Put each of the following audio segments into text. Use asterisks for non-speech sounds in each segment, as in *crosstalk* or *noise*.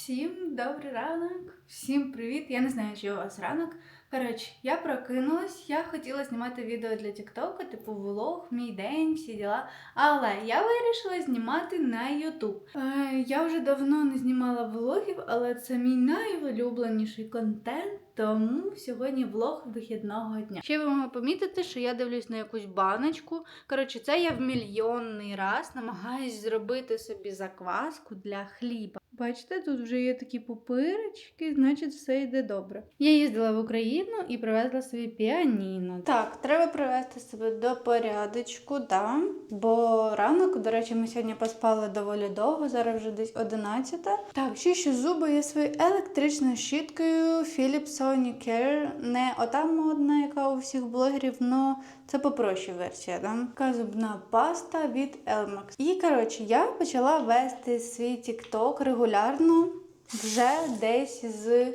Всім добрий ранок, всім привіт. Я не знаю, чи у вас ранок. Коротше, я прокинулась, я хотіла знімати відео для Тіктоку, типу влог, мій день, всі діла. Але я вирішила знімати на Ютуб. Е, я вже давно не знімала влогів, але це мій найулюбленіший контент. Тому сьогодні влог вихідного дня. Ще ви могли помітити, що я дивлюсь на якусь баночку. Коротше, це я в мільйонний раз намагаюсь зробити собі закваску для хліба. Бачите, тут вже є такі пупирочки, значить все йде добре. Я їздила в Україну і привезла собі піаніно. Так, треба привести себе до порядочку, да. Бо ранок, до речі, ми сьогодні поспали доволі довго, зараз вже десь 11. Так, чищу зуби я своєю електричною щіткою Philips Sonicare. Не ота модна, яка у всіх блогерів, но це попроще версія, да? Така зубна паста від Elmax. І коротше, я почала вести свій TikTok регулярно вже десь з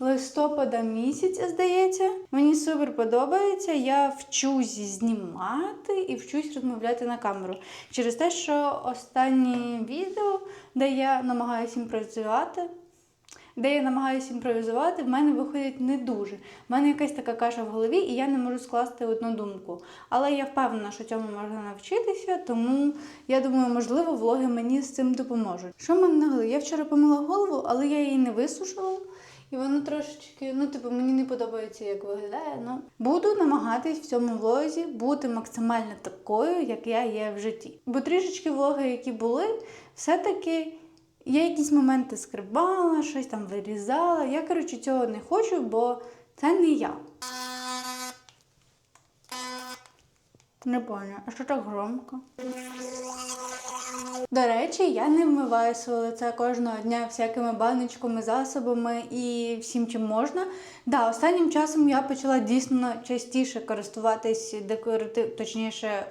листопада місяця, здається. Мені супер подобається. Я вчусь знімати і вчусь розмовляти на камеру. Через те, що останнє відео, де я намагаюся імпровізувати. Де я намагаюся імпровізувати, в мене виходить не дуже. В мене якась така каша в голові, і я не можу скласти одну думку. Але я впевнена, що цьому можна навчитися, тому я думаю, можливо, влоги мені з цим допоможуть. Що мене на голові? Я вчора помила голову, але я її не висушила. І воно трошечки, ну, типу, мені не подобається, як виглядає. Ну, буду намагатись в цьому влозі бути максимально такою, як я є в житті. Бо трішечки влоги, які були, все-таки я якісь моменти скрибала, щось там вирізала. Я, коротше, цього не хочу, бо це не я. Не поняла, а що так громко? До речі, я не вмиваю своє лице кожного дня всякими баночками, засобами і всім чим можна. Да, останнім часом я почала дійсно частіше користуватись декоратив, точніше.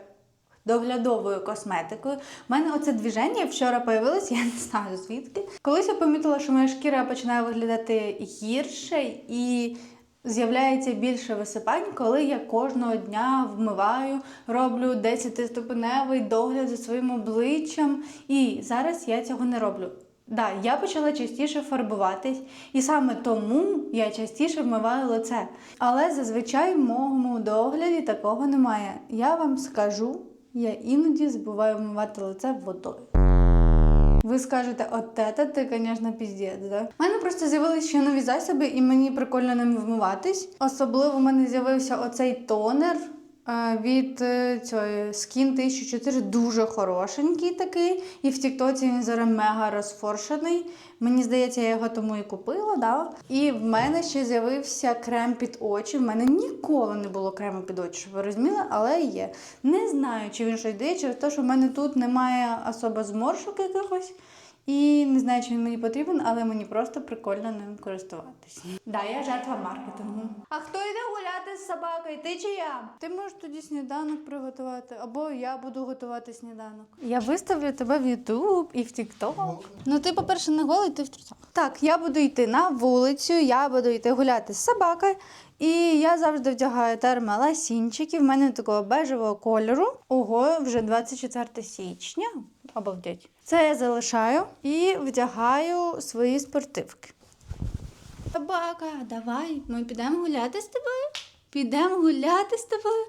Доглядовою косметикою. У мене оце движення вчора появилось, *laughs* я не знаю звідки. Колись я помітила, що моя шкіра починає виглядати гірше і з'являється більше висипань, коли я кожного дня вмиваю, роблю 10-ступеневий догляд за своїм обличчям. І зараз я цього не роблю. Да, я почала частіше фарбуватись, і саме тому я частіше вмиваю лице. Але зазвичай в моєму догляді такого немає. Я вам скажу, я іноді забуваю вмивати лице водою. Ви скажете, от це ти, звісно, піздець, да? У мене просто з'явилися ще нові засоби, і мені прикольно ними вмиватись. Особливо в мене з'явився оцей тонер е, від е, цієї Skin 1004. Дуже хорошенький такий. І в Тіктоці він зараз мега розфоршений. Мені здається, я його тому і купила. Да? І в мене ще з'явився крем під очі. В мене ніколи не було крему під очі, щоб ви розуміли, але є. Не знаю, чи він щось дає, через те, що в мене тут немає особо зморшок якихось. І не знаю, чи він мені потрібен, але мені просто прикольно ним користуватись. Да, я жертва маркетингу. А хто йде гуляти з собакою? Ти чи я? Ти можеш тоді сніданок приготувати, або я буду готувати сніданок. Я виставлю тебе в Ютуб і в Тікток. Ну ти, по-перше, не голий, ти в трусах. Так, я буду йти на вулицю, я буду йти гуляти з собакою. І я завжди вдягаю термоласінчики. В мене такого бежевого кольору. Ого, вже 24 січня. Обалдеть. Це я залишаю і вдягаю свої спортивки. Собака, давай, ми підемо гуляти з тобою. Підемо гуляти з тобою.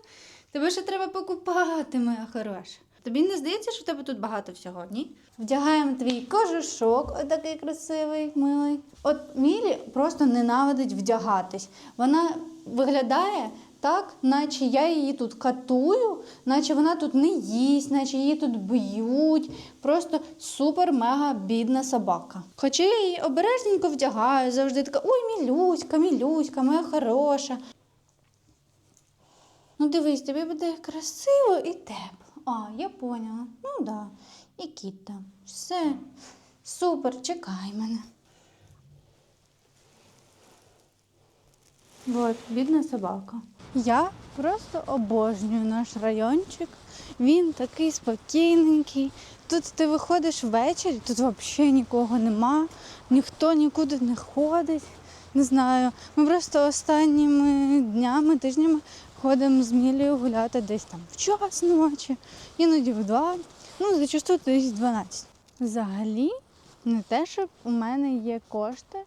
Тебе ще треба покупати, моя хороша. Тобі не здається, що в тебе тут багато всього, ні? Вдягаємо твій кожушок, отакий красивий, милий. От Мілі просто ненавидить вдягатись. Вона виглядає так, наче я її тут катую, наче вона тут не їсть, наче її тут б'ють. Просто супер-мега бідна собака. Хоча я її обережненько вдягаю, завжди така: ой, мілюська, мілюська, моя хороша. Ну, дивись, тобі буде красиво і тепло. А, я поняла. Ну да. І кіт там. Все. Супер, чекай мене. Вот, бідна собака. Я просто обожнюю наш райончик. Він такий спокійненький. Тут ти виходиш ввечері, тут взагалі нікого нема, ніхто нікуди не ходить. Не знаю. Ми просто останніми днями, тижнями ходимо з Мілею гуляти десь там в час ночі, іноді в два, ну, зачасту десь в 12. Взагалі, Не те, щоб у мене є кошти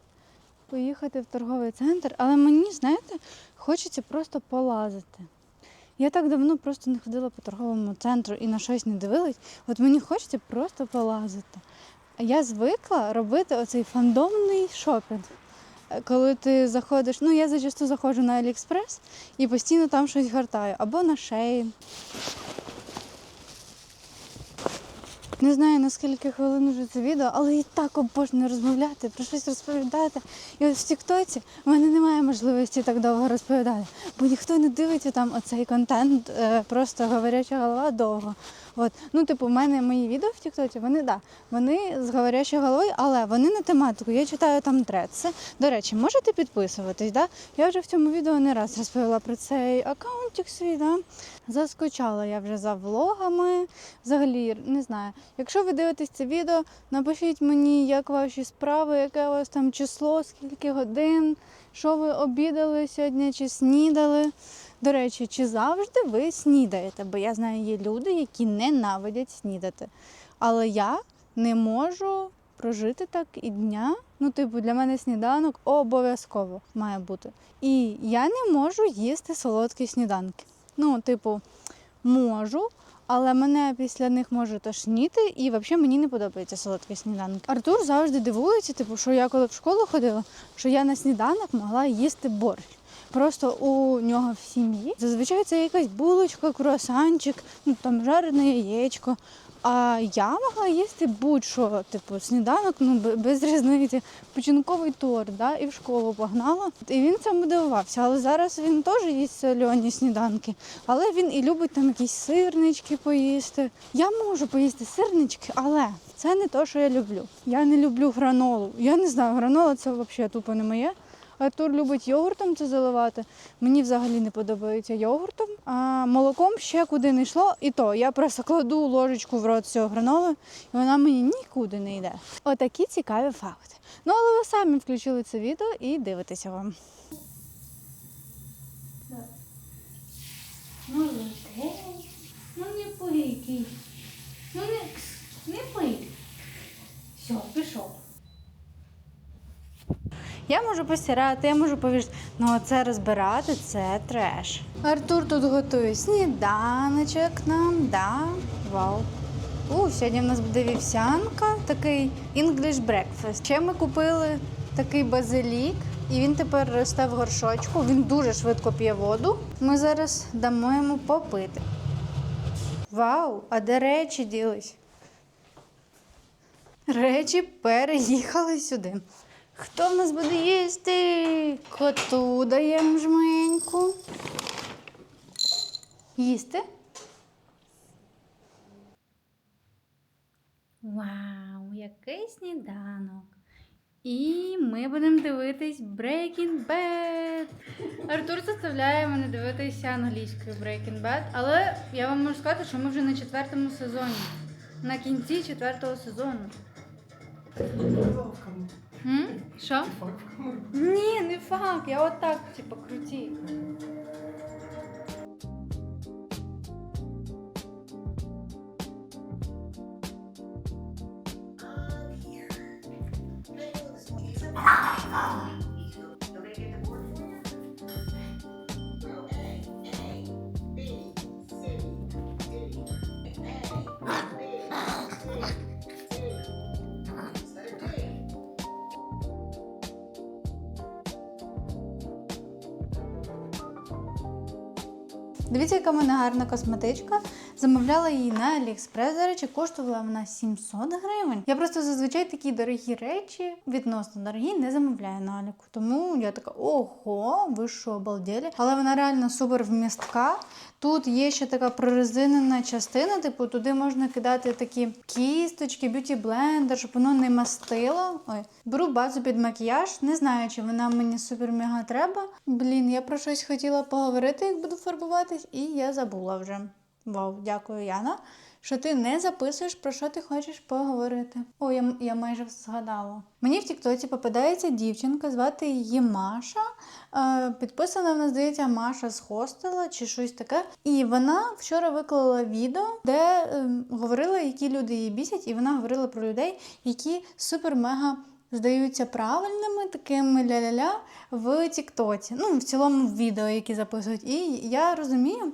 поїхати в торговий центр, але мені, знаєте, хочеться просто полазити. Я так давно просто не ходила по торговому центру і на щось не дивилась. От мені хочеться просто полазити. Я звикла робити оцей фандомний шопінг. Е, Коли ти заходиш, ну я зачасту заходжу на Аліекспрес і постійно там щось гортаю, або на Shein. Не знаю наскільки хвилин вже це відео, але і так обожнюю розмовляти, про щось розповідати. І от в Тіктоці в мене немає можливості так довго розповідати, бо ніхто не дивиться там оцей контент, е, просто говоряча голова довго. От. Ну, типу, в мене мої відео в Тіктоці, вони да, вони з говорячою головою, але вони на тематику. Я читаю там тредси. До речі, можете підписуватись, да? Я вже в цьому відео не раз розповіла про цей аккаунтик свій, да? Заскучала я вже за влогами. Взагалі, не знаю. Якщо ви дивитесь це відео, напишіть мені, як ваші справи, яке у вас там число, скільки годин, що ви обідали сьогодні чи снідали. До речі, чи завжди ви снідаєте? Бо я знаю, є люди, які ненавидять снідати. Але я не можу прожити так і дня. Ну, типу, для мене сніданок обов'язково має бути. І я не можу їсти солодкі сніданки. Ну, типу, можу, але мене після них може тошніти, і взагалі мені не подобається солодкі сніданки. Артур завжди дивується, типу, що я коли в школу ходила, що я на сніданок могла їсти борщ. Просто у нього в сім'ї зазвичай це якась булочка, круасанчик, ну там жарене яєчко. А я могла їсти будь-що, типу, сніданок, ну бе- без різниці, печінковий торт, да, і в школу погнала. І він цьому дивувався. Але зараз він теж їсть сольоні сніданки. Але він і любить там якісь сирнички поїсти. Я можу поїсти сирнички, але це не те, що я люблю. Я не люблю гранолу. Я не знаю, гранола це взагалі тупо не моє. Артур любить йогуртом це заливати. Мені взагалі не подобається йогуртом. А молоком ще куди не йшло. І то я просто кладу ложечку в рот цього граноли, і вона мені нікуди не йде. Отакі цікаві факти. Ну, але ви самі включили це відео і дивитеся вам. Ну не пий. Ну не, не пий. Все, пішов. Я можу постирати, я можу повішати. Ну а це розбирати це треш. Артур тут готує сніданочок нам, да. Вау. У, сьогодні в нас буде вівсянка, такий English breakfast. Ще ми купили такий базилік, і він тепер росте в горшочку. Він дуже швидко п'є воду. Ми зараз дамо йому попити. Вау, а де речі ділись? Речі переїхали сюди. Хто в нас буде їсти? Коту даємо жменьку. Їсти? Вау, який сніданок. І ми будемо дивитись Breaking Bad. Артур заставляє мене дивитися англійською Breaking Bad, але я вам можу сказати, що ми вже на четвертому сезоні. На кінці четвертого сезону. М? Що? Ні, не факт, я отак, типу, круті. Дивіться, яка в мене гарна косметичка. Замовляла її на Аліекспрес. До речі, коштувала вона 700 гривень. Я просто зазвичай такі дорогі речі, відносно дорогі, не замовляю на Аліку. Тому я така, ого, ви що, обалдели? Але вона реально супер вмістка. Тут є ще така прорезинена частина, типу туди можна кидати такі кісточки, б'юті-блендер, щоб воно не мастило. Ой, беру базу під макіяж. Не знаю, чи вона мені супер мега треба. Блін, я про щось хотіла поговорити, як буду фарбуватись, і я забула вже. Вау, дякую, Яна. що ти не записуєш, про що ти хочеш поговорити. О, я, я майже згадала. Мені в Тіктоці попадається дівчинка, звати її Маша. Е, підписана вона, здається, Маша з хостела чи щось таке. І вона вчора виклала відео, де е, говорила, які люди її бісять, і вона говорила про людей, які супер-мега здаються правильними, такими ля-ля-ля в Тіктоці. Ну, в цілому в відео, які записують. І я розумію,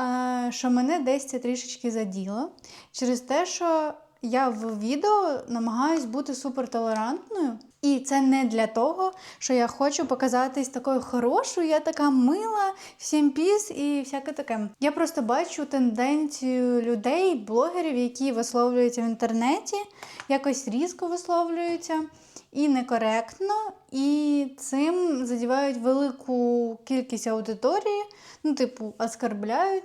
е, що мене десь це трішечки заділо через те, що я в відео намагаюсь бути супертолерантною. І це не для того, що я хочу показатись такою хорошою, я така мила, всім піс і всяке таке. Я просто бачу тенденцію людей, блогерів, які висловлюються в інтернеті, якось різко висловлюються і некоректно, і цим задівають велику кількість аудиторії, ну, типу, оскарбляють.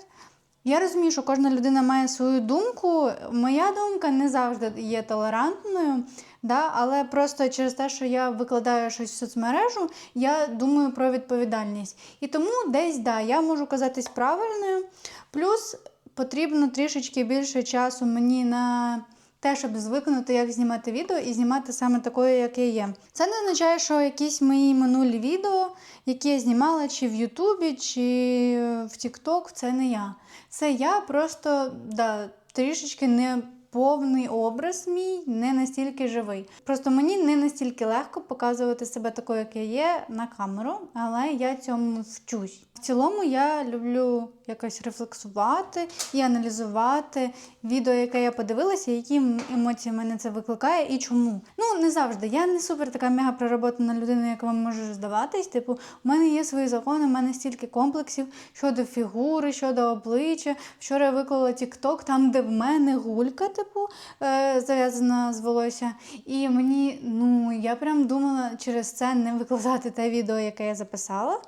Я розумію, що кожна людина має свою думку. Моя думка не завжди є толерантною, да? але просто через те, що я викладаю щось в соцмережу, я думаю про відповідальність. І тому десь да, я можу казатись правильною. Плюс потрібно трішечки більше часу мені на те, щоб звикнути, як знімати відео і знімати саме такою, як я є. Це не означає, що якісь мої минулі відео, які я знімала чи в Ютубі, чи в Тікток, це не я. Це я просто да, трішечки не повний образ мій, не настільки живий. Просто мені не настільки легко показувати себе такою, як я є, на камеру, але я цьому вчусь. В цілому я люблю якось рефлексувати і аналізувати відео, яке я подивилася, які емоції мене це викликає і чому. Ну, не завжди. Я не супер така мега проработана людина, як вам може здаватись. Типу, у мене є свої закони, у мене стільки комплексів щодо фігури, щодо обличчя. Вчора я виклала TikTok, там, де в мене гулька, типу, е, зав'язана з волосся. І мені, ну, я прям думала через це не викладати те відео, яке я записала.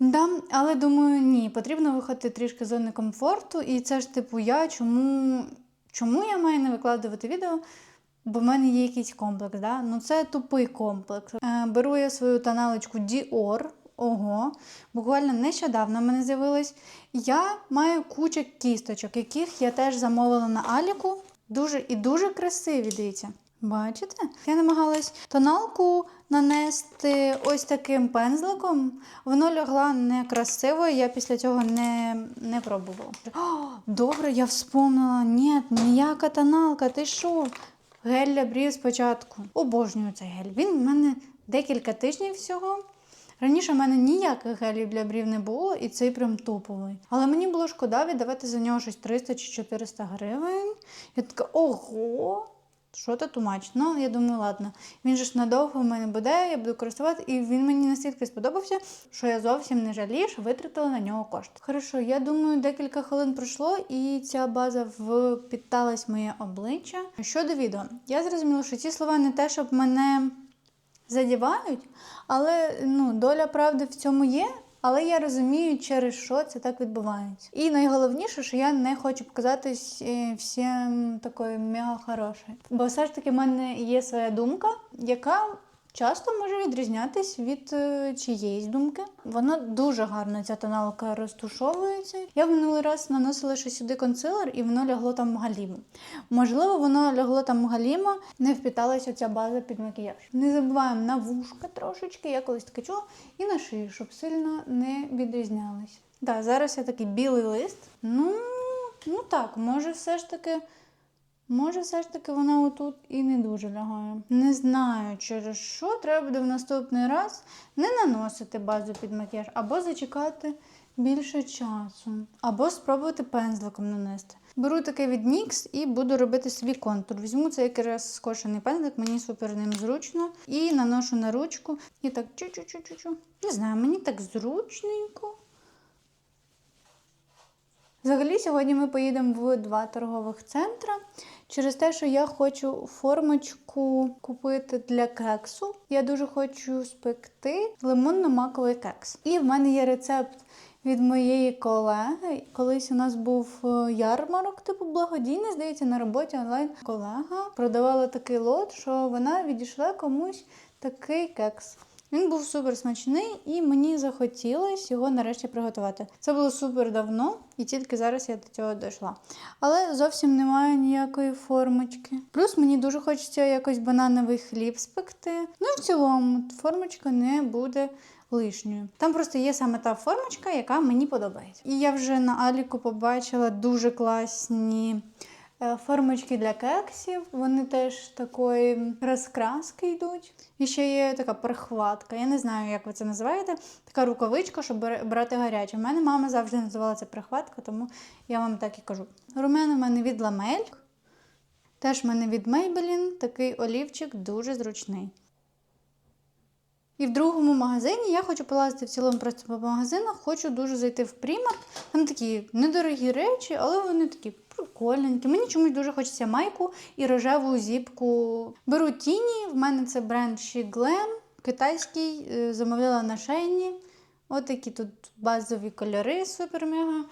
Да, але думаю, ні, потрібно виходити трішки з зони комфорту, і це ж типу я. Чому, чому я маю не викладувати відео? Бо в мене є якийсь комплекс. Да? Ну це тупий комплекс. Е, беру я свою тоналочку Dior. Ого, буквально нещодавно в мене з'явилось. Я маю кучу кісточок, яких я теж замовила на Аліку. Дуже і дуже красиві, дивіться. Бачите? Я намагалась тоналку нанести ось таким пензликом. Воно лягла некрасиво, я після цього не, не пробувала. О, добре, я вспомнила. Ні, ніяка тоналка, ти що? Гель для брів спочатку. Обожнюю цей гель. Він в мене декілька тижнів всього. Раніше в мене ніяких гелів для брів не було, і цей прям топовий. Але мені було шкода віддавати за нього щось 300 чи 400 гривень. Я така, ого! Що то тумач? Ну, я думаю, ладно. Він же ж надовго в мене буде, я буду користувати, і він мені настільки сподобався, що я зовсім не жалію, що витратила на нього кошти. Хорошо, я думаю, декілька хвилин пройшло, і ця база впіталась моє обличчя. Щодо відео, я зрозуміла, що ці слова не те, щоб мене задівають, але ну, доля правди в цьому є. Але я розумію, через що це так відбувається. І найголовніше, що я не хочу показатись е, всім такою мега хорошою. Бо все ж таки в мене є своя думка, яка часто може відрізнятись від е, чиєїсь думки. Вона дуже гарно ця тоналка розтушовується. Я в минулий раз наносила ще сюди консилер, і воно лягло там галімо. Можливо, воно лягло там галімо, не впіталася ця база під макіяж. Не забуваємо на вушка трошечки, я колись таке чула, і на шию, щоб сильно не відрізнялись. Так, зараз я такий білий лист. Ну, ну так, може, все ж таки. Може, все ж таки вона отут і не дуже лягає. Не знаю, через що треба буде в наступний раз не наносити базу під макіяж, або зачекати більше часу, або спробувати пензликом нанести. Беру таке від NYX і буду робити собі контур. Візьму цей якраз скошений пензлик, мені супер ним зручно. І наношу на ручку. І так чу-чу-чу-чу-чу. Не знаю, мені так зручненько. Взагалі, сьогодні ми поїдемо в два торгових центри через те, що я хочу формочку купити для кексу. Я дуже хочу спекти лимонно-маковий кекс. І в мене є рецепт від моєї колеги. Колись у нас був е, ярмарок, типу благодійний, здається, на роботі онлайн. Колега продавала такий лот, що вона відійшла комусь такий кекс. Він був супер смачний, і мені захотілося його нарешті приготувати. Це було супер давно, і тільки зараз я до цього дійшла. Але зовсім немає ніякої формочки. Плюс мені дуже хочеться якось банановий хліб спекти. Ну і в цілому формочка не буде лишньою. Там просто є саме та формочка, яка мені подобається. І я вже на Аліку побачила дуже класні. Е, Формочки для кексів, вони теж такої розкраски йдуть. І ще є така прихватка. Я не знаю, як ви це називаєте. Така рукавичка, щоб брати гаряче. У мене мама завжди називала це прихватка, тому я вам так і кажу. Румяна в мене від ламель. Теж в мене від Maybelline. Такий олівчик дуже зручний. І в другому магазині я хочу полазити в цілому просто по магазинах, хочу дуже зайти в Primark. Там такі недорогі речі, але вони такі прикольненькі. Мені чомусь дуже хочеться майку і рожеву зіпку. Беру тіні, в мене це бренд She Glam, китайський, е, замовляла на шейні. Отакі тут базові кольори, супер мега.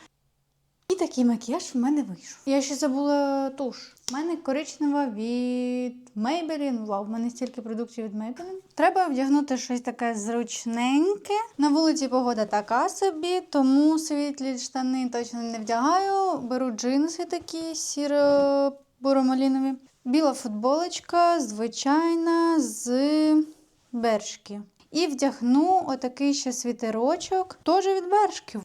І такий макіяж в мене вийшов. Я ще забула туш. У мене коричнева від Maybelline. Вау, в мене стільки продуктів від Maybelline. Треба вдягнути щось таке зручненьке. На вулиці погода така собі, тому світлі штани точно не вдягаю. Беру джинси такі сіро-буромалінові. Біла футболочка, звичайна, з бершки. І вдягну отакий ще світерочок, теж від бершків.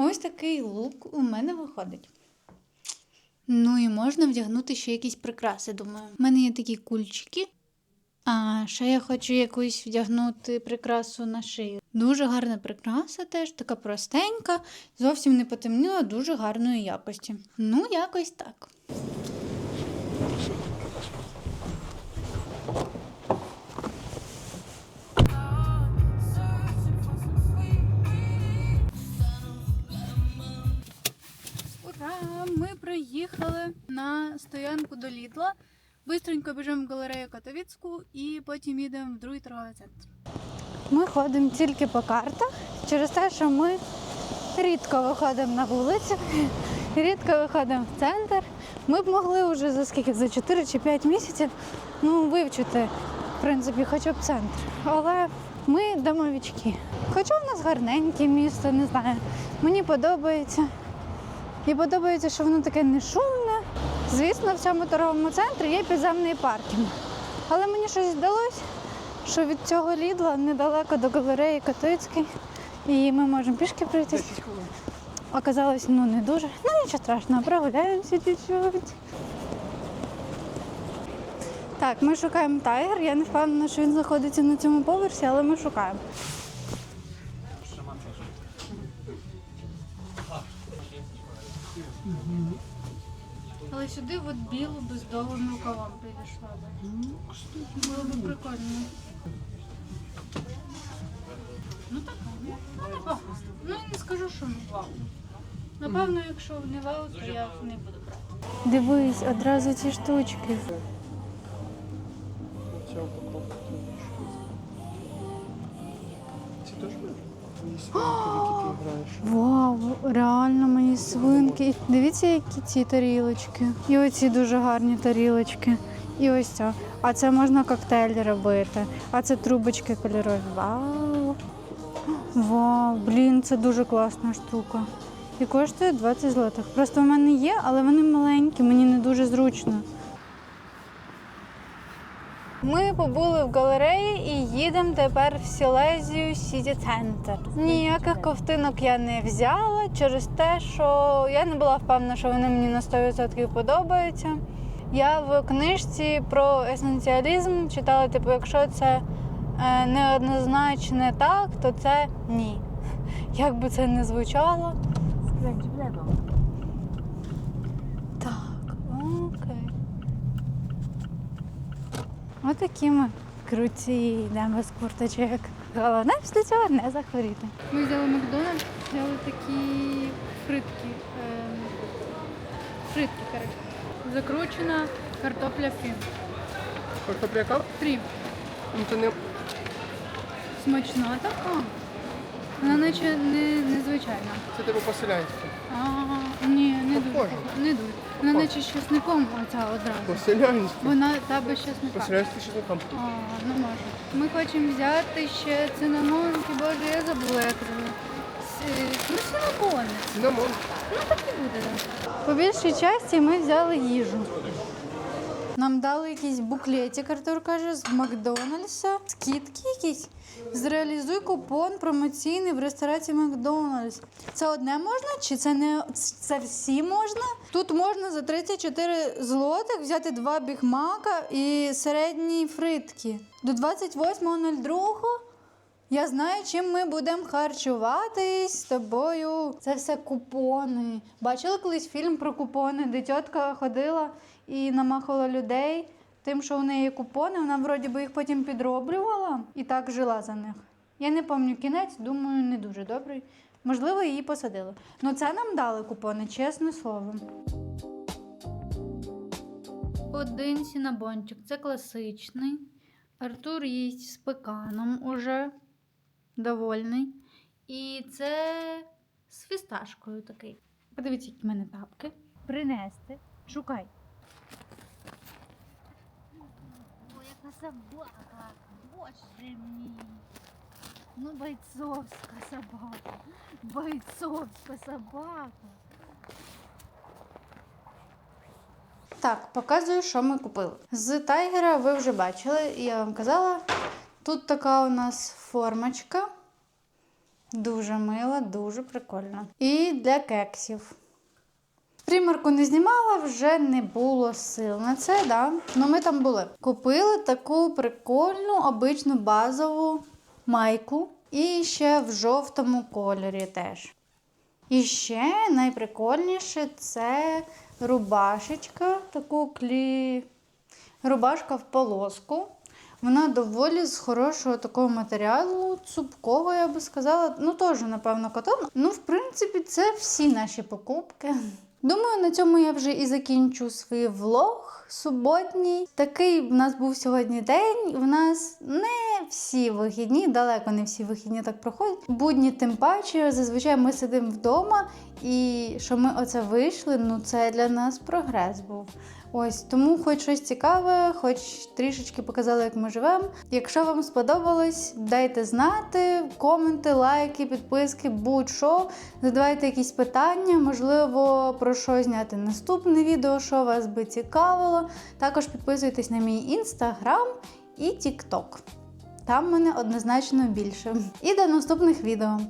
Ось такий лук у мене виходить. Ну і можна вдягнути ще якісь прикраси, думаю. У мене є такі кульчики. А ще я хочу якусь вдягнути прикрасу на шию. Дуже гарна прикраса теж, така простенька, зовсім не потемніла, дуже гарної якості. Ну, якось так. Приїхали на стоянку до Лідла. Бистренько біжимо в галерею Катовіцьку і потім їдемо в другий торговий центр. Ми ходимо тільки по картах через те, що ми рідко виходимо на вулицю, рідко виходимо в центр. Ми б могли вже за скільки за 4 чи 5 місяців ну, вивчити, в принципі, хоча б центр. Але ми домовічки. Хоча в нас гарненьке місто, не знаю. Мені подобається. І подобається, що воно таке не шумне. Звісно, в цьому торговому центрі є підземний паркінг. Але мені щось здалося, що від цього лідла недалеко до галереї Катицький. І ми можемо пішки пройтись. Оказалось, ну не дуже. Ну нічого страшного, прогуляємося чуть-чуть. Так, ми шукаємо тайгер. Я не впевнена, що він знаходиться на цьому поверсі, але ми шукаємо. Але сюди от білу бездовгим рукавом підійшла би. Було б прикольно. Ну так, ну непогано. Ну я не скажу, що не вау. Напевно, якщо не вау, то я не буду брати. Дивись, одразу ці штучки. Вау, реально мої свинки. Дивіться, які ці тарілочки. І оці дуже гарні тарілочки. І ось ця. А це можна коктейль робити. А це трубочки кольорові. Вау. Вау, блін, це дуже класна штука. І коштує 20 злотих. Просто в мене є, але вони маленькі, мені не дуже зручно. Ми побули в галереї і їдемо тепер в Сілезію Сіті Центр. Ніяких ковтинок я не взяла через те, що я не була впевнена, що вони мені на 100% подобаються. Я в книжці про есенціалізм читала, типу, якщо це е, неоднозначне так, то це ні. *laughs* Як би це не звучало. Так, окей. Отакі ми круті йдемо без курточок. Головне після цього не захворіти. Ми взяли Макдональдс, взяли такі фритки. ем, Фритки, коротше. Закручена картопля фрі. Картопля яка? Фрі. Ну, це не Смачна така. Вона наче не, незвичайна. це типу по-селянськи. А, ні, не дуже. Похоже. Не дуже. Вона наче з чесником оця одразу. По-селянськи. Вона та без чесника. По-селянськи що там? А, ну може. Ми хочемо взяти ще цинамонки, боже, я забула, як це. С- Ну, синабони. Цинамон. Ну так і буде. По більшій часті ми взяли їжу. Нам дали якийсь буклетик, Артур каже, з Макдональдса. Скидки якісь. Зреалізуй купон промоційний в ресторації Макдональдс. Це одне можна чи це не це всі можна? Тут можна за 34 злотих взяти два бігмака і середні фритки. До 28.02 я знаю, чим ми будемо харчуватись з тобою. Це все купони. Бачили колись фільм про купони, де тітка ходила і намахала людей тим, що у неї купони. Вона вроді би їх потім підроблювала і так жила за них. Я не пам'ятаю кінець, думаю, не дуже добрий. Можливо, її посадили. Ну це нам дали купони, чесне слово. Один сінабончик, це класичний. Артур їсть з пеканом уже довольний. І це з фісташкою такий. Подивіться, які в мене тапки. Принести. Шукай. Ой, яка собака. Боже мій. Ну, бойцовська собака. Бойцовська собака. Так, показую, що ми купили. З тайгера ви вже бачили, я вам казала. Тут така у нас формочка. Дуже мила, дуже прикольна. І для кексів. Примірку не знімала, вже не було сил на це, да. Ну ми там були. Купили таку прикольну, обичну базову майку. І ще в жовтому кольорі теж. І ще найприкольніше це рубашечка, таку клі... рубашка в полоску. Вона доволі з хорошого такого матеріалу, цупкого, я би сказала. Ну, теж, напевно, котон. Ну, в принципі, це всі наші покупки. Думаю, на цьому я вже і закінчу свій влог суботній. Такий в нас був сьогодні день. В нас не всі вихідні, далеко не всі вихідні так проходять. Будні тим паче, зазвичай ми сидимо вдома, і що ми оце вийшли, ну це для нас прогрес був. Ось тому, хоч щось цікаве, хоч трішечки показали, як ми живемо. Якщо вам сподобалось, дайте знати, коменти, лайки, підписки, будь-що. Задавайте якісь питання, можливо, про що зняти наступне відео, що вас би цікавило. Також підписуйтесь на мій інстаграм і тікток. Там мене однозначно більше. І до наступних відео.